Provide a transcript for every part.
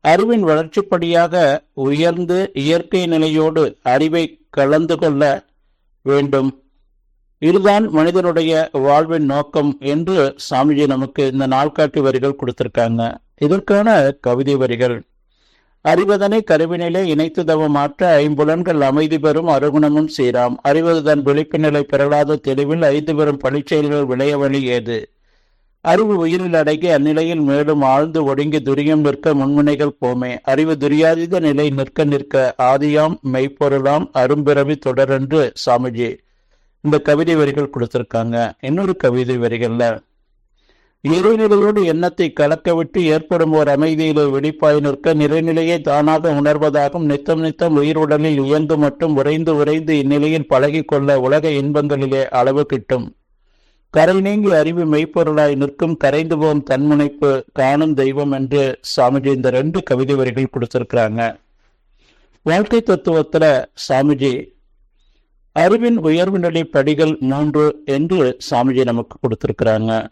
அறிவின் வளர்ச்சிப்படியாக உயர்ந்து இயற்கை நிலையோடு அறிவை கலந்து கொள்ள வேண்டும். இதுதான் மனிதனுடைய வாழ்வின் நோக்கம் என்று சாமிஜி நமக்கு இந்த நாள்காட்டி வரிகள் கொடுத்திருக்காங்க. இதற்கான கவிதை வரிகள். அறிவதனை கருவினிலே இணைத்து தவமாற்ற ஐம்புலன்கள் அமைதி பெறும் அருகுணமும் சீராம். அறிவதுதன் விழிப்பு நிலை பெறலாத தெளிவில் ஐந்து பெறும் பழிச்செயல்கள் விளைய வழி ஏது? அறிவு உயிரில் அடங்கி அந்நிலையில் மேலும் ஆழ்ந்து ஒடுங்கி துரியம் நிற்க முன்முனைகள் போமே. அறிவு துரியாதீத நிலை நிற்க நிற்க ஆதியாம் மெய்ப்பொருளாம் அரும்பிறவி தொடரென்று சாமிஜி இந்த கவிதை வரிகள் கொடுத்திருக்காங்க. இன்னொரு கவிதை வரிகள்ல இறைநிலையோடு எண்ணத்தை கலக்க விட்டு ஏற்படும் ஓர் அமைதியிலோ வெடிப்பாய் நிற்க நிறைநிலையை தானாக உணர்வதாகும். நித்தம் நித்தம் உயிருடலில் இயங்கு மட்டும் உறைந்து உறைந்து இந்நிலையில் பழகிக்கொள்ள உலக இன்பங்களிலே அளவு கிட்டும். கரல் நீங்கி அறிவு மெய்ப்பொருளாய் நிற்கும் கரைந்து போகும் தன்முனைப்பு காணும் தெய்வம் என்று சாமிஜி இந்த ரெண்டு கவிதை வரிகள் கொடுத்திருக்கிறாங்க. வாழ்க்கை தத்துவத்துல சாமிஜி அறிவின் உயர்வு நிலை படிகள் மூன்று என்று சாமிஜி நமக்கு கொடுத்திருக்கிறாங்க.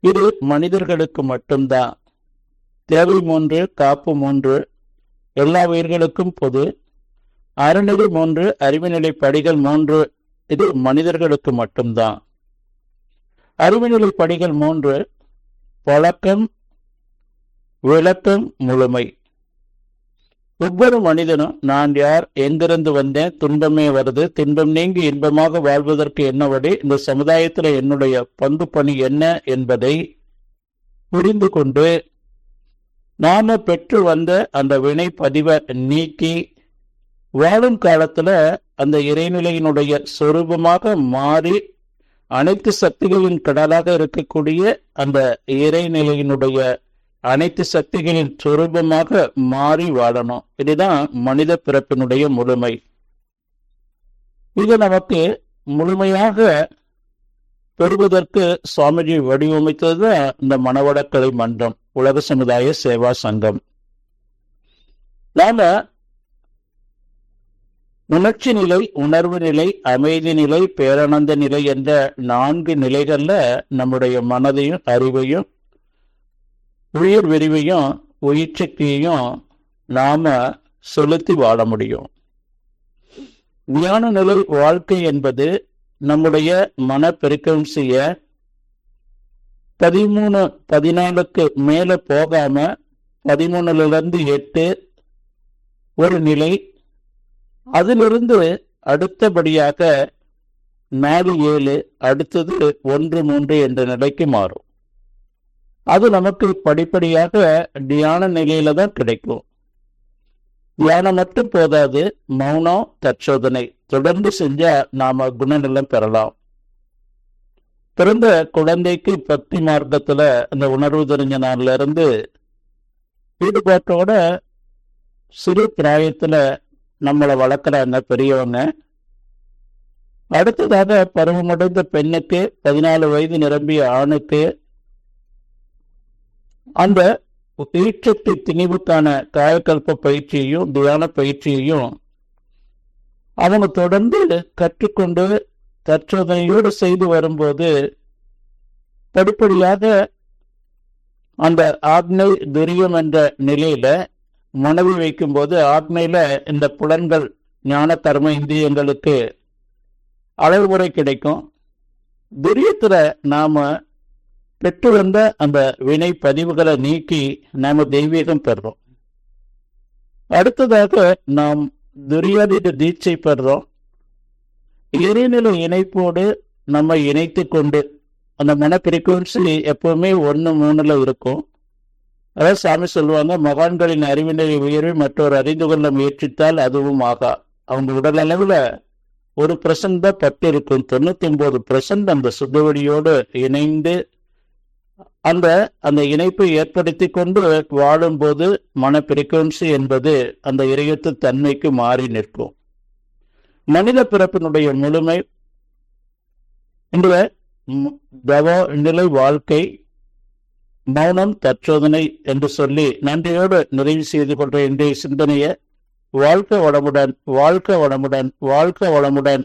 இது மனிதர்களுக்கு மட்டும்தான். தேவை மூன்று காப்பு மூன்று எல்லா உயிர்களுக்கும் பொது. அறநிலை மூன்று அறிவுநிலை படிகள் மூன்று இது மனிதர்களுக்கு மட்டும்தான். அறிவுநிலை படிகள் மூன்று. பழக்கம் விளக்கம் முழுமை. ஒவ்வொரு மனிதனும் நான் யார் எங்கிருந்து வந்தேன் துன்பமே வருது துன்பம் நீங்கி இன்பமாக வாழ்வதற்கு என்ன வழி இந்த சமுதாயத்தில் என்னுடைய பங்கு பணி என்ன என்பதை புரிந்து கொண்டு நாம பெற்று வந்த அந்த வினை பதிவை நீக்கி வாழும் காலத்துல அந்த இறைநிலையினுடைய சொரூபமாக மாறி அனைத்து சக்திகளின் கடலாக இருக்கக்கூடிய அந்த இறைநிலையினுடைய அனைத்து சக்திகளின் சுரூபமாக மாறி வாழணும். இதுதான் மனித பிறப்பினுடைய முழுமை. இது நமக்கு முழுமையாக பெறுவதற்கு சுவாமிஜி வடிவமைத்தது இந்த மனவடக்கலை மன்றம் உலக சமுதாய சேவா சங்கம். நாம உணர்ச்சி நிலை உணர்வு நிலை அமைதி நிலை பேரானந்த நிலை என்ற நான்கு நிலைகள்ல நம்முடைய மனதையும் அறிவையும் உயிர் விரிவையும் உயிர் சக்தியையும் நாம செலுத்தி வாழ முடியும். ஞான நிலை வாழ்க்கை என்பது நம்முடைய மன பெருக்கம் செய்ய பதிமூணு பதினாலுக்கு மேல போகாம பதிமூணுல இருந்து எட்டு ஒரு நிலை அதிலிருந்து அடுத்தபடியாக நாலு ஏழு அடுத்தது ஒன்று மூன்று என்ற நிலைக்கு மாறும். அது நமக்கு படிப்படியாக தியான நிலையில தான் கிடைக்கும். தியானம் மட்டும் போதாது மௌனம் தற்சோதனை தொடர்ந்து செஞ்சா நாம குணநிலம் பெறலாம். பிறந்த குழந்தைக்கு பக்தி மார்க்கத்துல அந்த உணர்வு தெரிஞ்ச நாள்ல இருந்து ஈடுபாட்டோட சிறு பிராயத்துல நம்மளை வளர்க்குறாங்க பெரியவங்க. அடுத்ததாக பருவமடைந்த பெண்ணுக்கு பதினாலு வயது நிரம்பிய ஆணுக்கு அந்த ஈற்றத்து திணிவுக்கான காயக்கல்ப பயிற்சியையும் தியான பயிற்சியையும் அவங்க தொடர்ந்து கற்றுக்கொண்டு தற்சோதனையோடு செய்து வரும்போது படிப்படியாக அந்த ஆக்னை துரியம் என்ற நிலையில மனைவி வைக்கும்போது ஆத்மையில இந்த புலன்கள் ஞான கர்ம இந்தியங்களுக்கு அளவுமுறை கிடைக்கும். துரியத்துல நாம பெற்று வந்த அந்த வினை பதிவுகளை நீக்கி நாம தெய்வீகம் பெறுறோம். அடுத்ததாக நாம் துரியாதீத தீட்சை பெறுறோம். இறைநிலை இணைப்போடு நம்ம இணைத்து கொண்டு அந்த மன பிரிக்குவன்சி எப்பவுமே ஒன்று மூணுல இருக்கும். அதாவது சாமி சொல்லுவாங்க மகான்களின் அறிவினை உயர்வை மற்றொரு அறிந்து கொள்ள முயற்சித்தால் அதுவும் ஆகா. அவங்க உடல் அளவில் ஒரு பிரசன்ட் தான் பட்டு இருக்கும். தொண்ணூத்தி ஒன்பது பிரசன்ட் அந்த சுத்தவடியோடு இணைந்து அந்த அந்த இணைப்பை ஏற்படுத்தி கொண்டு வாழும்போது மன பிரிக்குவன்சி என்பது அந்த இறையத்து தன்மைக்கு மாறி நிற்கும். மனித பிறப்பினுடைய முழுமை இந்த தவ நிலை வாழ்க்கை மௌனம் தற்சோதனை என்று சொல்லி நன்றியோடு நிறைவு செய்து கொண்ட இன்றைய சிந்தனையை வாழ்க்க வளமுடன் வாழ்க்க வளமுடன் வாழ்க்க வளமுடன்.